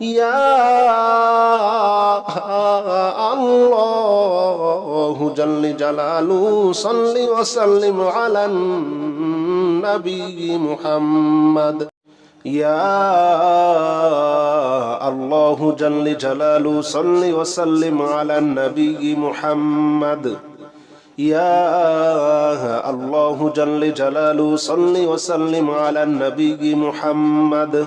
يا الله جل جلاله صل وسلم على النبي محمد يا الله جل جلاله صل وسلم على النبي محمد يا الله جل جلاله صل وسلم على النبي محمد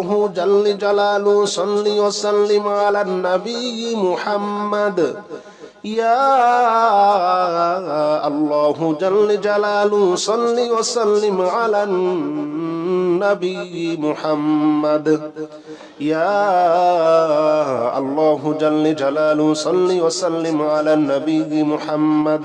الله جل جلاله صل وسلم على النبي محمد يا الله جل جلاله صل وسلم على النبي محمد يا الله جل جلاله صل وسلم على النبي محمد